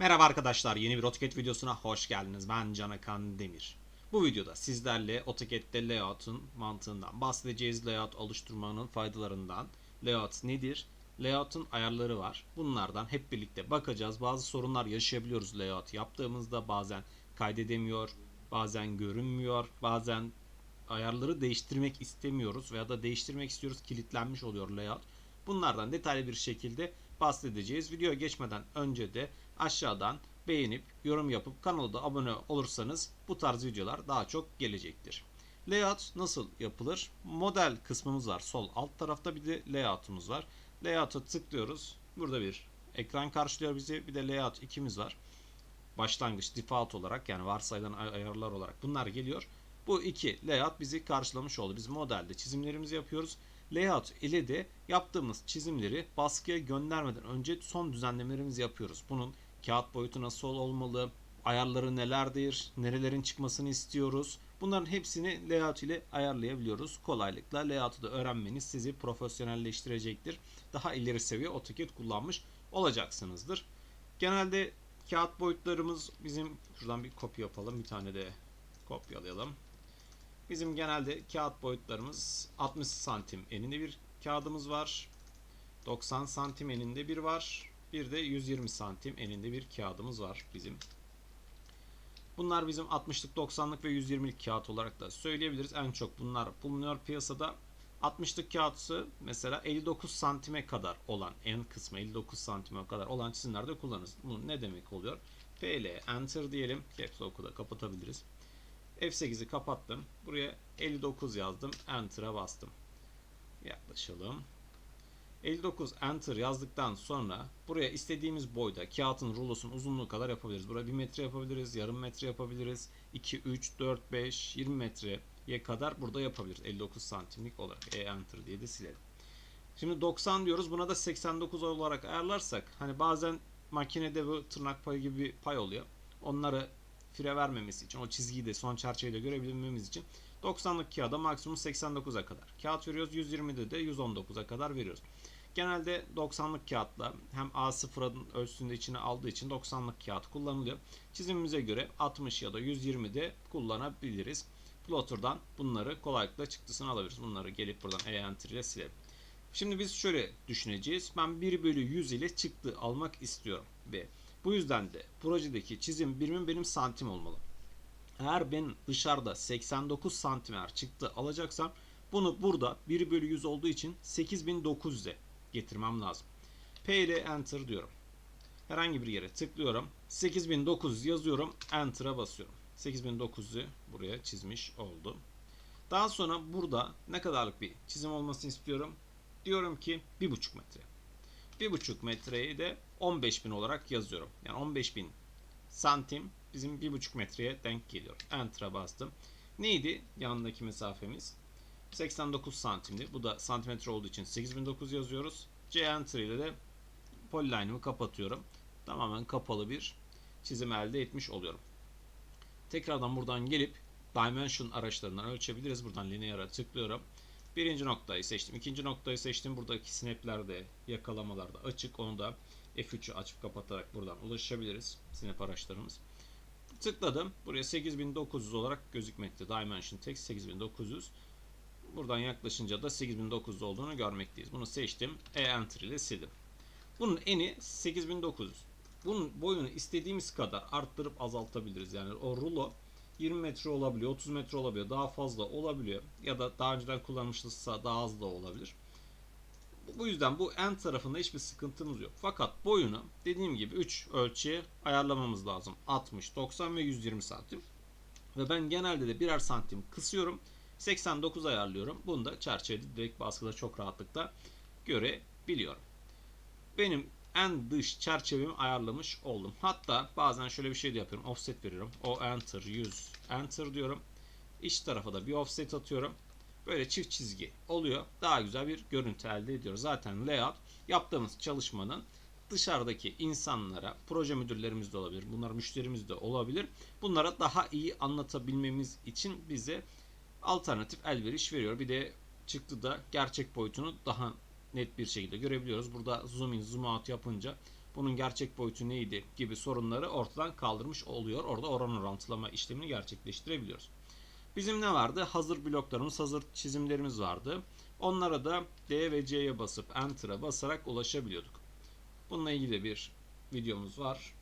Merhaba arkadaşlar, yeni bir AutoCAD videosuna hoş geldiniz. Ben Canakan Demir. Bu videoda sizlerle AutoCAD'de layout'un mantığından bahsedeceğiz. Layout oluşturmanın faydalarından. Layout nedir? Layout'un ayarları var. Bunlardan hep birlikte bakacağız. Bazı sorunlar yaşayabiliyoruz layout yaptığımızda. Bazen kaydedemiyor, bazen görünmüyor, bazen ayarları değiştirmek istemiyoruz veya da değiştirmek istiyoruz kilitlenmiş oluyor layout. Bunlardan detaylı bir şekilde bahsedeceğiz. Videoya geçmeden önce de aşağıdan beğenip yorum yapıp kanala da abone olursanız bu tarz videolar daha çok gelecektir. Layout nasıl yapılır? Model kısmımız var sol alt tarafta bir de layout'umuz var. Layout'a tıklıyoruz. Burada bir ekran karşılıyor bizi. Bir de layout 2'miz var. Başlangıç default olarak yani varsayılan ay- ayarlar olarak bunlar geliyor. Bu iki layout bizi karşılamış oldu. Biz modelde çizimlerimizi yapıyoruz. Layout ile de yaptığımız çizimleri baskıya göndermeden önce son düzenlemelerimizi yapıyoruz. Bunun kağıt boyutu nasıl olmalı, ayarları nelerdir, nerelerin çıkmasını istiyoruz. Bunların hepsini layout ile ayarlayabiliyoruz. Kolaylıkla layout'u da öğrenmeniz sizi profesyonelleştirecektir. Daha ileri seviye AutoCAD kullanmış olacaksınızdır. Genelde kağıt boyutlarımız bizim şuradan bir kopya yapalım. Bir tane de kopyalayalım. Bizim genelde kağıt boyutlarımız 60 santim eninde bir kağıdımız var. 90 santim eninde bir var. Bir de 120 santim eninde bir kağıdımız var bizim. Bunlar bizim 60'lık, 90'lık ve 120'lik kağıt olarak da söyleyebiliriz. En çok bunlar bulunuyor piyasada. 60'lık kağıtsı mesela 59 santime kadar olan en kısmı 59 santime kadar olan çizimlerde kullanırız. Bu ne demek oluyor? PL Enter diyelim. Caps Lock'u da kapatabiliriz. F8'i kapattım. Buraya 59 yazdım. Enter'a bastım. Yaklaşalım. 59 Enter yazdıktan sonra buraya istediğimiz boyda kağıtın rulosunun uzunluğu kadar yapabiliriz. Buraya 1 metre yapabiliriz, yarım metre yapabiliriz. 2, 3, 4, 5, 20 metreye kadar burada yapabiliriz. 59 santimlik olarak. E Enter diye de silelim. Şimdi 90 diyoruz. Buna da 89 olarak ayarlarsak hani bazen makinede bu tırnak payı gibi bir pay oluyor. Onları fire vermemesi için o çizgiyi de son çerçeveyi de görebilmemiz için 90'lık kağıda maksimum 89'a kadar kağıt veriyoruz. 120'de de 119'a kadar veriyoruz. Genelde 90'lık kağıtla hem A0'ın ölçüsünde içine aldığı için 90'lık kağıt kullanılıyor. Çizimimize göre 60 ya da 120 de kullanabiliriz. Plotter'dan bunları kolaylıkla çıktısını alabiliriz. Bunları gelip buradan E Enter ile silelim. Şimdi biz şöyle düşüneceğiz. Ben 1 bölü 100 ile çıktı almak istiyorum. Ve bu yüzden de projedeki çizim birimim benim santim olmalı. Eğer ben dışarıda 89 santim eğer çıktı alacaksam bunu burada 1 bölü 100 olduğu için 8900'e getirmem lazım. P ile Enter diyorum. Herhangi bir yere tıklıyorum. 8900 yazıyorum. Enter'a basıyorum. 8900'ü buraya çizmiş oldum. Daha sonra burada ne kadarlık bir çizim olmasını istiyorum. Diyorum ki 1,5 metre. 1,5 metreyi de 15.000 olarak yazıyorum. Yani 15.000 santim bizim 1,5 metreye denk geliyor. Enter'a bastım. Neydi yanındaki mesafemiz? 89 santimdi. Bu da santimetre olduğu için 8900 yazıyoruz. C Enter ile de polyline'ımı kapatıyorum. Tamamen kapalı bir çizim elde etmiş oluyorum. Tekrardan buradan gelip Dimension araçlarından ölçebiliriz. Buradan Linear'a tıklıyorum. Birinci noktayı seçtim. ikinci noktayı seçtim. Buradaki snaplerde, yakalamalarda açık. Onu da F3'ü açıp kapatarak buradan ulaşabiliriz. Snap araçlarımız. Tıkladım. Buraya 8900 olarak gözükmekte. Dimension text 8900. Buradan yaklaşınca da 8900 olduğunu görmekteyiz. Bunu seçtim. E Enter ile sildim. Bunun eni 8900. Bunun boyunu istediğimiz kadar arttırıp azaltabiliriz. Yani o rulo 20 metre olabiliyor, 30 metre olabiliyor, daha fazla olabiliyor ya da daha önceden kullanmışızsa daha az da olabilir. Bu yüzden bu en tarafında hiçbir sıkıntımız yok. Fakat boyunu dediğim gibi 3 ölçüye ayarlamamız lazım. 60, 90 ve 120 santim. Ve ben genelde de birer santim kısıyorum. 89 ayarlıyorum. Bunu da çerçevede direkt baskıda çok rahatlıkla görebiliyorum. Benim en dış çerçevemi ayarlamış oldum. Hatta bazen şöyle bir şey de yapıyorum. Offset veriyorum. O enter 100 enter diyorum. İç tarafa da bir offset atıyorum. Böyle çift çizgi oluyor. Daha güzel bir görüntü elde ediyoruz. Zaten layout yaptığımız çalışmanın dışarıdaki insanlara, proje müdürlerimiz de olabilir, bunlar müşterimiz de olabilir. Bunlara daha iyi anlatabilmemiz için bize alternatif elveriş veriyor. Bir de çıktı da gerçek boyutunu daha net bir şekilde görebiliyoruz. Burada zoom in, zoom out yapınca bunun gerçek boyutu neydi gibi sorunları ortadan kaldırmış oluyor. Orada oran orantılama işlemini gerçekleştirebiliyoruz. Bizim ne vardı? Hazır bloklarımız, hazır çizimlerimiz vardı. Onlara da D ve C'ye basıp Enter'a basarak ulaşabiliyorduk. Bununla ilgili bir videomuz var.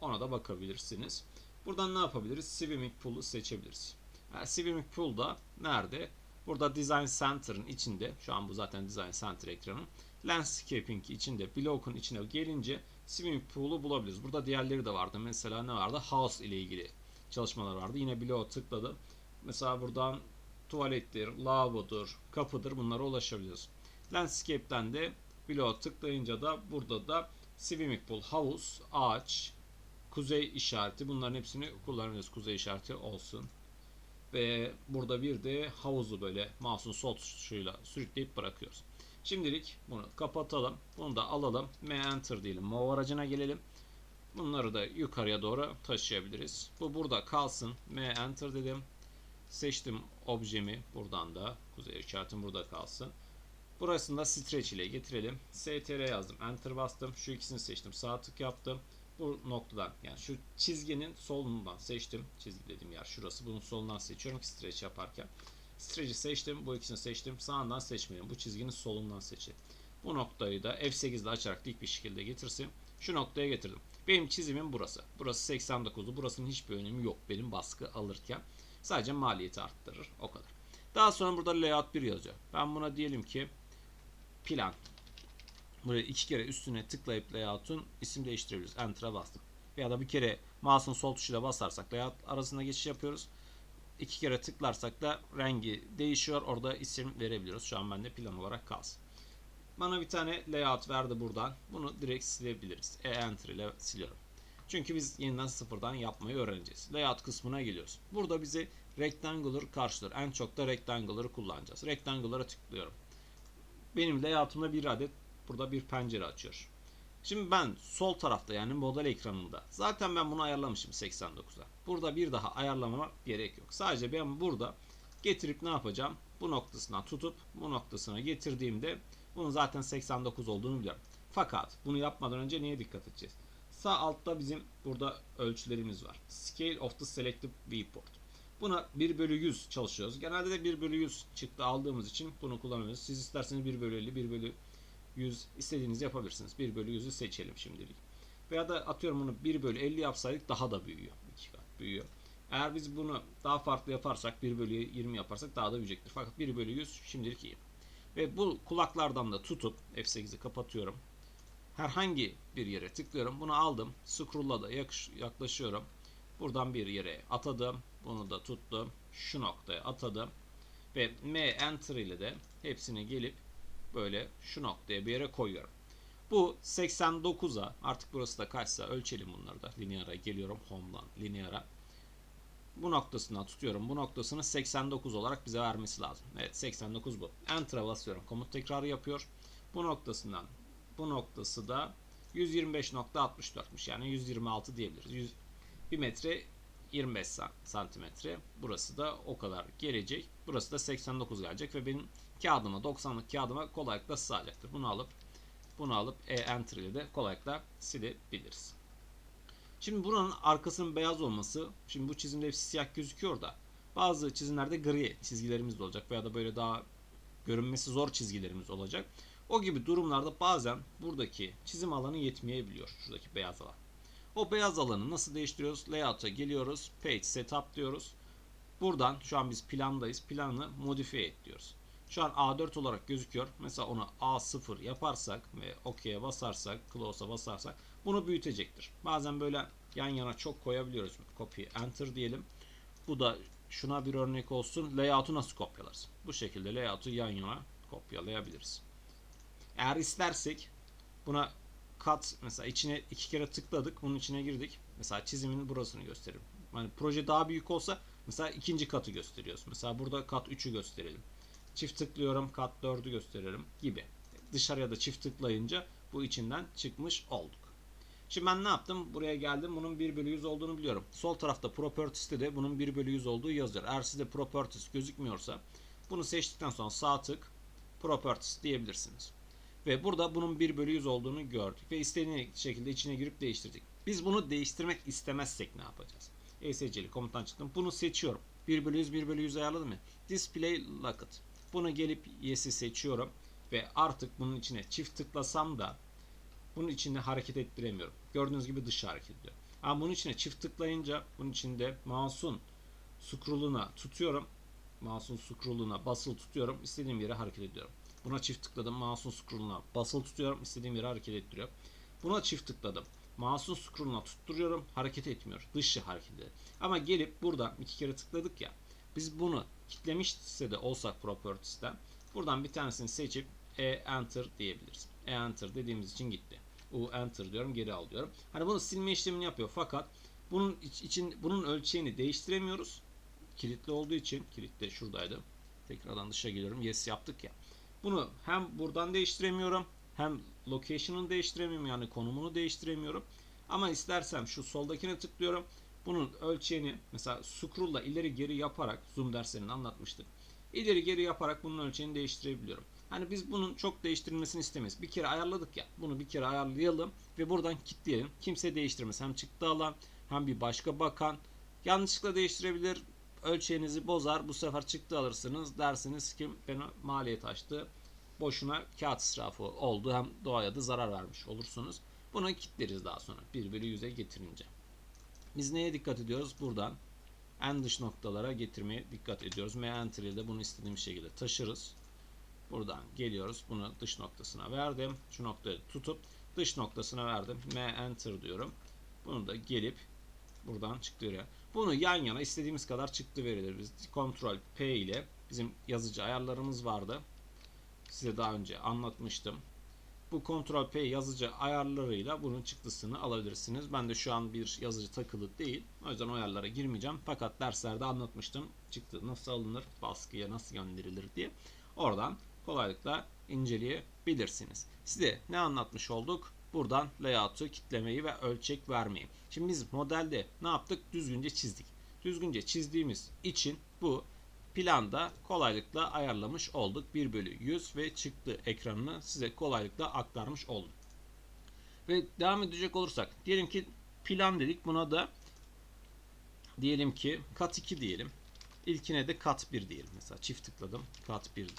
Ona da bakabilirsiniz. Buradan ne yapabiliriz? Civimic Pool'u seçebiliriz. Yani Civimic Pool da nerede? Burada Design Center'ın içinde, şu an bu zaten Design Center ekranı. Landscaping içinde, block'un içine gelince Civimic Pool'u bulabiliriz. Burada diğerleri de vardı. Mesela ne vardı? House ile ilgili çalışmalar vardı. Yine block'a tıkladım. Mesela buradan tuvalettir, lavabodur, kapıdır bunlara ulaşabiliyoruz. Landscape'den de bloğa tıklayınca da burada da Swimming Pool, havuz, ağaç, kuzey işareti bunların hepsini kullanıyoruz. Kuzey işareti olsun. Ve burada bir de havuzu böyle mouse'un sol tuşuyla sürükleyip bırakıyoruz. Şimdilik bunu kapatalım. Bunu da alalım. M Enter diyelim. Move aracına gelelim. Bunları da yukarıya doğru taşıyabiliriz. Bu burada kalsın. M Enter dedim. Seçtim objemi buradan da. Kuzey işaretim burada kalsın. Burasını da stretch ile getirelim. STR yazdım. Enter bastım. Şu ikisini seçtim. Sağ tık yaptım. Bu noktadan yani şu çizginin solundan seçtim. Çizgi dediğim yer şurası. Bunun solundan seçiyorum ki stretch yaparken. Stretch'i seçtim. Bu ikisini seçtim. Sağından seçmeyelim. Bu çizginin solundan seçin. Bu noktayı da F8 ile açarak dik bir şekilde getirsin. Şu noktaya getirdim. Benim çizimim burası. Burası 89'du. Burasının hiçbir önemi yok benim baskı alırken. Sadece maliyeti arttırır. O kadar. Daha sonra burada layout 1 yazıyor. Ben buna diyelim ki plan. Buraya iki kere üstüne tıklayıp layout'un isim değiştirebiliriz. Enter'a bastık. Ya da bir kere mouse'un sol tuşuyla basarsak layout arasında geçiş yapıyoruz. İki kere tıklarsak da rengi değişiyor. Orada isim verebiliyoruz. Şu an bende plan olarak kalsın. Bana bir tane layout verdi buradan. Bunu direkt silebiliriz. E enter ile siliyorum. Çünkü biz yeniden sıfırdan yapmayı öğreneceğiz. Layout kısmına geliyoruz. Burada bizi rectangular karşılıyor. En çok da rectangular'ı kullanacağız. Rectangular'a tıklıyorum. Benim layout'umda bir adet burada bir pencere açıyor. Şimdi ben sol tarafta yani model ekranında zaten ben bunu ayarlamışım 89'a. Burada bir daha ayarlamama gerek yok. Sadece ben burada getirip ne yapacağım? Bu noktasına tutup bu noktasına getirdiğimde bunun zaten 89 olduğunu biliyorum. Fakat bunu yapmadan önce niye dikkat edeceğiz? Sağ altta bizim burada ölçülerimiz var. Scale of the selected viewport. Buna 1 bölü 100 çalışıyoruz. Genelde de 1 bölü 100 çıktı aldığımız için bunu kullanıyoruz. Siz isterseniz 1 bölü 50, 1 bölü 100 istediğinizi yapabilirsiniz. 1 bölü 100'ü seçelim şimdilik. Veya da atıyorum bunu 1 bölü 50 yapsaydık daha da büyüyor. 2 kat büyüyor. Eğer biz bunu daha farklı yaparsak 1 bölü 20 yaparsak daha da büyüyecektir. Fakat 1 bölü 100 şimdilik iyi. Ve bu kulaklardan da tutup F8'i kapatıyorum. Herhangi bir yere tıklıyorum. Bunu aldım. Scroll'la da yaklaşıyorum. Buradan bir yere atadım. Bunu da tuttum. Şu noktaya atadım. Ve M Enter ile de hepsini gelip böyle şu noktaya bir yere koyuyorum. Bu 89'a artık burası da kaçsa ölçelim bunları da. Linear'a geliyorum. Home'dan Linear'a. Bu noktasından tutuyorum. Bu noktasını 89 olarak bize vermesi lazım. Evet 89 bu. Enter'a basıyorum. Komut tekrarı yapıyor. Bu noktasından bu noktası da 125.64'müş. Yani 126 diyebiliriz. 100, 1 metre 25 santimetre. Burası da o kadar gelecek. Burası da 89 gelecek ve benim kağıdıma 90'lık kağıdıma kolaylıkla sığacaktır. Bunu alıp bunu alıp e enter ile de kolaylıkla silebiliriz. Şimdi buranın arkasının beyaz olması, şimdi bu çizimde hepsi siyah gözüküyor da bazı çizimlerde gri çizgilerimiz de olacak veya da böyle daha görünmesi zor çizgilerimiz olacak. O gibi durumlarda bazen buradaki çizim alanı yetmeyebiliyor. Şuradaki beyaz alan. O beyaz alanı nasıl değiştiriyoruz? Layout'a geliyoruz. Page Setup diyoruz. Buradan şu an biz plandayız. Planı modifiye et diyoruz. Şu an A4 olarak gözüküyor. Mesela onu A0 yaparsak ve OK'ye basarsak, Close'a basarsak bunu büyütecektir. Bazen böyle yan yana çok koyabiliyoruz. Copy Enter diyelim. Bu da şuna bir örnek olsun. Layout'u nasıl kopyalarız? Bu şekilde layout'u yan yana kopyalayabiliriz. Eğer istersek buna kat mesela içine iki kere tıkladık. Bunun içine girdik. Mesela çizimin burasını gösterir. Yani proje daha büyük olsa mesela ikinci katı gösteriyoruz. Mesela burada kat 3'ü gösterelim. Çift tıklıyorum kat 4'ü gösterelim gibi. Dışarıya da çift tıklayınca bu içinden çıkmış olduk. Şimdi ben ne yaptım? Buraya geldim. Bunun 1 bölü 100 olduğunu biliyorum. Sol tarafta Properties'te de bunun 1 bölü 100 olduğu yazıyor. Eğer sizde Properties gözükmüyorsa bunu seçtikten sonra sağ tık Properties diyebilirsiniz. Ve burada bunun 1 bölü 100 olduğunu gördük. Ve istediğiniz şekilde içine girip değiştirdik. Biz bunu değiştirmek istemezsek ne yapacağız? ESC'li komutan çıktım. Bunu seçiyorum. 1 bölü 100 1 bölü 100 ayarladım mı? Display locket. Bunu gelip yes'i seçiyorum. Ve artık bunun içine çift tıklasam da bunun içinde hareket ettiremiyorum. Gördüğünüz gibi dışa hareket ediyor. Ama bunun içine çift tıklayınca bunun içinde mouse'un scroll'una tutuyorum. Mouse'un scroll'una basılı tutuyorum. İstediğim yere hareket ediyorum. Buna çift tıkladım. Mouse'un scroll'una basılı tutuyorum. İstediğim yere hareket ettiriyor. Buna çift tıkladım. Mouse'un scroll'una tutturuyorum. Hareket etmiyor. Dışı hareket ediyor. Ama gelip buradan iki kere tıkladık ya. Biz bunu kitlemişse de olsak properties'ten buradan bir tanesini seçip e enter diyebiliriz. E enter dediğimiz için gitti. U enter diyorum geri al diyorum. Hani bunu silme işlemini yapıyor fakat bunun iç- için bunun ölçeğini değiştiremiyoruz. Kilitli olduğu için kilitli şuradaydı. Tekrardan dışa geliyorum. Yes yaptık ya. Bunu hem buradan değiştiremiyorum hem location'ını değiştiremiyorum yani konumunu değiştiremiyorum. Ama istersem şu soldakine tıklıyorum. Bunun ölçeğini mesela scroll'la ileri geri yaparak zoom derslerini anlatmıştık. İleri geri yaparak bunun ölçeğini değiştirebiliyorum. Hani biz bunun çok değiştirilmesini istemeyiz. Bir kere ayarladık ya. Bunu bir kere ayarlayalım ve buradan kilitleyelim. Kimse değiştirmez. Hem çıktı alan hem bir başka bakan yanlışlıkla değiştirebilir. Ölçeğinizi bozar. Bu sefer çıktı alırsınız. Dersiniz ki bana maliyet açtı. Boşuna kağıt israfı oldu. Hem doğaya da zarar vermiş olursunuz. Bunu kilitleriz daha sonra. 1 bölü 100'e getirince. Biz neye dikkat ediyoruz? Buradan en dış noktalara getirmeye dikkat ediyoruz. M enter ile bunu istediğimiz şekilde taşırız. Buradan geliyoruz. Bunu dış noktasına verdim. Şu noktayı tutup dış noktasına verdim. M enter diyorum. Bunu da gelip buradan çıktı oraya. Bunu yan yana istediğimiz kadar çıktı verilir. Biz Ctrl P ile bizim yazıcı ayarlarımız vardı. Size daha önce anlatmıştım. Bu Ctrl P yazıcı ayarlarıyla bunun çıktısını alabilirsiniz. Ben de şu an bir yazıcı takılı değil. O yüzden o ayarlara girmeyeceğim. Fakat derslerde anlatmıştım. Çıktı nasıl alınır, baskıya nasıl gönderilir diye. Oradan kolaylıkla inceleyebilirsiniz. Size ne anlatmış olduk? Buradan layout'u kitlemeyi ve ölçek vermeyi. Şimdi biz modelde ne yaptık? Düzgünce çizdik. Düzgünce çizdiğimiz için bu planda kolaylıkla ayarlamış olduk. 1 bölü 100 ve çıktı ekranını size kolaylıkla aktarmış oldum. Ve devam edecek olursak diyelim ki plan dedik buna da diyelim ki kat 2 diyelim. İlkine de kat 1 diyelim. Mesela çift tıkladım kat 1 dedim.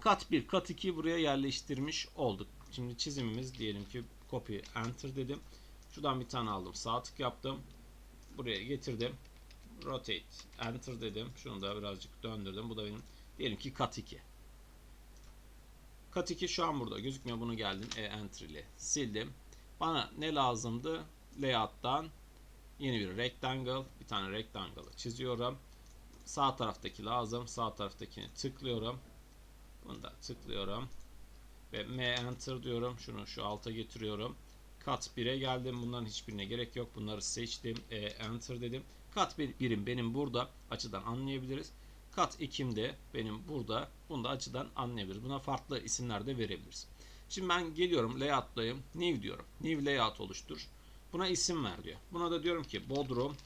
Kat 1 kat 2 buraya yerleştirmiş olduk. Şimdi çizimimiz diyelim ki copy enter dedim. Şuradan bir tane aldım. Sağ tık yaptım. Buraya getirdim rotate enter dedim. Şunu da birazcık döndürdüm. Bu da benim diyelim ki kat 2. Kat 2 şu an burada gözükmüyor. Bunu geldim e enter ile sildim. Bana ne lazımdı? Layout'tan yeni bir rectangle, bir tane rectangle'ı çiziyorum. Sağ taraftaki lazım. Sağ taraftakini tıklıyorum. Bunu da tıklıyorum. Ve M enter diyorum. Şunu şu alta getiriyorum. Kat 1'e geldim. Bunların hiçbirine gerek yok. Bunları seçtim. E, enter dedim. Kat 1 birim benim burada açıdan anlayabiliriz. Kat 2'm de benim burada. Bunu da açıdan anlayabiliriz. Buna farklı isimler de verebiliriz. Şimdi ben geliyorum layout'tayım. New diyorum. New layout oluştur. Buna isim ver diyor. Buna da diyorum ki Bodrum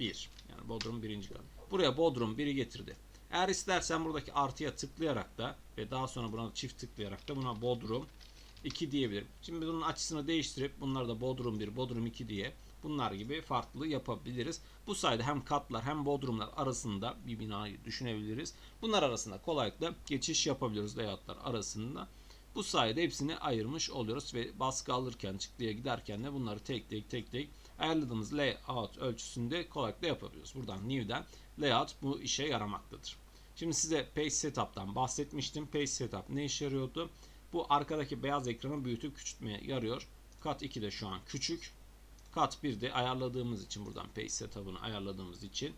1. Yani Bodrum birinci kat. Buraya Bodrum 1'i getirdi. Eğer istersen buradaki artıya tıklayarak da ve daha sonra buna çift tıklayarak da buna Bodrum 2 diyebilirim. Şimdi bunun açısını değiştirip bunları da Bodrum 1, Bodrum 2 diye bunlar gibi farklı yapabiliriz. Bu sayede hem katlar hem bodrumlar arasında bir binayı düşünebiliriz. Bunlar arasında kolaylıkla geçiş yapabiliyoruz layoutlar arasında. Bu sayede hepsini ayırmış oluyoruz ve baskı alırken çıktıya giderken de bunları tek tek tek tek ayarladığımız layout ölçüsünde kolaylıkla yapabiliyoruz. Buradan new'den layout bu işe yaramaktadır. Şimdi size page setup'tan bahsetmiştim. Page setup ne işe yarıyordu? Bu arkadaki beyaz ekranı büyütüp küçültmeye yarıyor. Kat 2 de şu an küçük. Kat 1'de ayarladığımız için buradan page setup'ını ayarladığımız için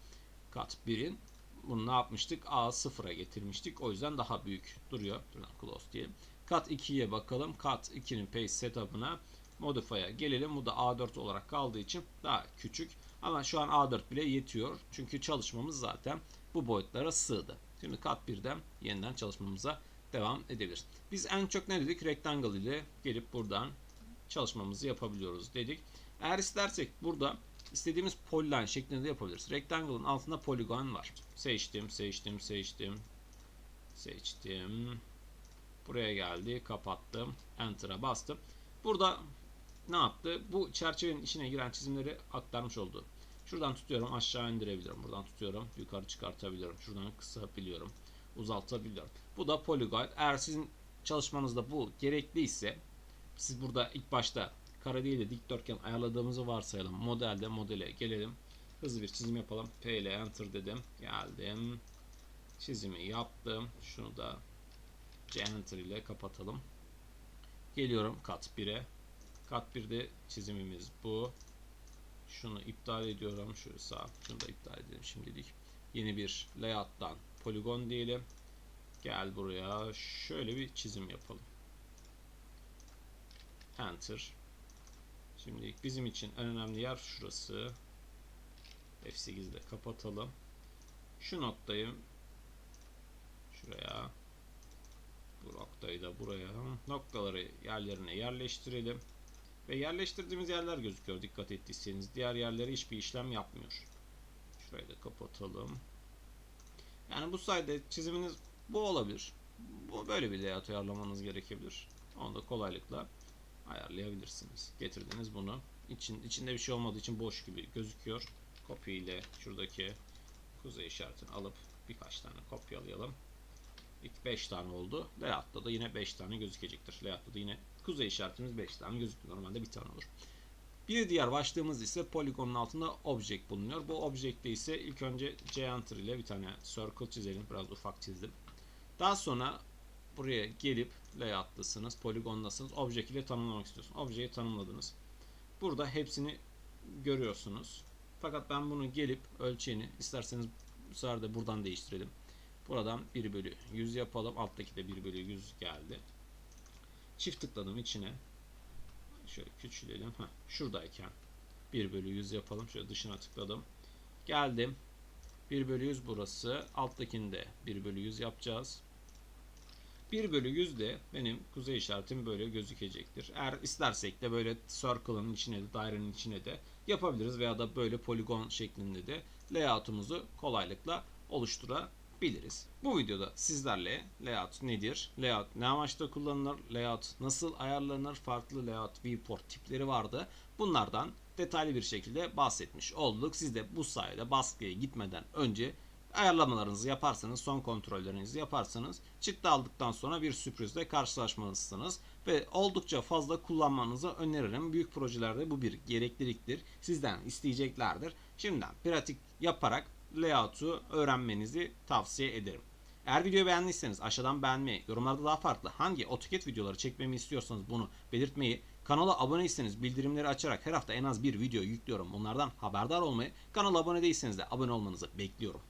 kat 1'in bunu ne yapmıştık? A0'a getirmiştik. O yüzden daha büyük duruyor. Buradan close diyelim. Kat 2'ye bakalım. Kat 2'nin page setup'ına modify'a gelelim. Bu da A4 olarak kaldığı için daha küçük. Ama şu an A4 bile yetiyor. Çünkü çalışmamız zaten bu boyutlara sığdı. Şimdi kat 1'den yeniden çalışmamıza devam edebiliriz. Biz en çok ne dedik? Rectangle ile gelip buradan çalışmamızı yapabiliyoruz dedik. Eğer istersek burada istediğimiz polyline şeklinde de yapabiliriz. Rectangle'ın altında poligon var. Seçtim, seçtim, seçtim. Seçtim. Buraya geldi. Kapattım. Enter'a bastım. Burada ne yaptı? Bu çerçevenin içine giren çizimleri aktarmış oldu. Şuradan tutuyorum aşağı indirebiliyorum. Buradan tutuyorum yukarı çıkartabiliyorum. Şuradan kısabiliyorum. Uzaltabiliyorum. Bu da polygon. Eğer sizin çalışmanızda bu gerekliyse siz burada ilk başta kare değil de dikdörtgen ayarladığımızı varsayalım. Modelde modele gelelim. Hızlı bir çizim yapalım. P ile enter dedim. Geldim. Çizimi yaptım. Şunu da C enter ile kapatalım. Geliyorum kat 1'e. Kat 1'de çizimimiz bu. Şunu iptal ediyorum. Şöyle sağ. Şunu da iptal edelim şimdilik. Yeni bir layout'tan poligon diyelim. Gel buraya. Şöyle bir çizim yapalım. Enter. Şimdi bizim için en önemli yer şurası. F8'de kapatalım. Şu noktayı şuraya bu noktayı da buraya noktaları yerlerine yerleştirelim. Ve yerleştirdiğimiz yerler gözüküyor dikkat ettiyseniz. Diğer yerlere hiçbir işlem yapmıyor. Şurayı da kapatalım. Yani bu sayede çiziminiz bu olabilir. Bu böyle bir layout ayarlamanız gerekebilir. Onu da kolaylıkla ayarlayabilirsiniz. Getirdiniz bunu. İçin, içinde bir şey olmadığı için boş gibi gözüküyor. Kopya ile şuradaki kuzey işaretini alıp birkaç tane kopyalayalım. İlk 5 tane oldu. Layout'ta da yine 5 tane gözükecektir. Layout'ta da yine kuzey işaretimiz 5 tane gözüküyor. Normalde bir tane olur. Bir diğer başlığımız ise poligonun altında object bulunuyor. Bu object'te ise ilk önce C enter ile bir tane circle çizelim. Biraz ufak çizdim. Daha sonra buraya gelip layout'tasınız, poligondasınız. Object ile tanımlamak istiyorsunuz. Object'i tanımladınız. Burada hepsini görüyorsunuz. Fakat ben bunu gelip ölçeğini isterseniz bu sefer de buradan değiştirelim. Buradan 1 bölü 100 yapalım. Alttaki de 1 bölü 100 geldi. Çift tıkladım içine. Şöyle küçülelim. Heh, şuradayken 1 bölü 100 yapalım. Şöyle dışına tıkladım. Geldim. 1 bölü 100 burası. Alttakinde 1 bölü 100 yapacağız. 1 bölü 100 de benim kuzey işaretim böyle gözükecektir. Eğer istersek de böyle circle'ın içine de dairenin içine de yapabiliriz veya da böyle poligon şeklinde de layout'umuzu kolaylıkla oluşturabiliriz. Bu videoda sizlerle layout nedir, layout ne amaçla kullanılır, layout nasıl ayarlanır, farklı layout viewport tipleri vardı. Bunlardan detaylı bir şekilde bahsetmiş olduk. Siz de bu sayede baskıya gitmeden önce ayarlamalarınızı yaparsanız, son kontrollerinizi yaparsanız çıktı aldıktan sonra bir sürprizle karşılaşmalısınız ve oldukça fazla kullanmanızı öneririm. Büyük projelerde bu bir gerekliliktir. Sizden isteyeceklerdir. Şimdiden pratik yaparak layout'u öğrenmenizi tavsiye ederim. Eğer videoyu beğendiyseniz aşağıdan beğenmeyi, yorumlarda daha farklı hangi AutoCAD videoları çekmemi istiyorsanız bunu belirtmeyi, kanala aboneyseniz bildirimleri açarak her hafta en az bir video yüklüyorum. Bunlardan haberdar olmayı, kanala abone değilseniz de abone olmanızı bekliyorum.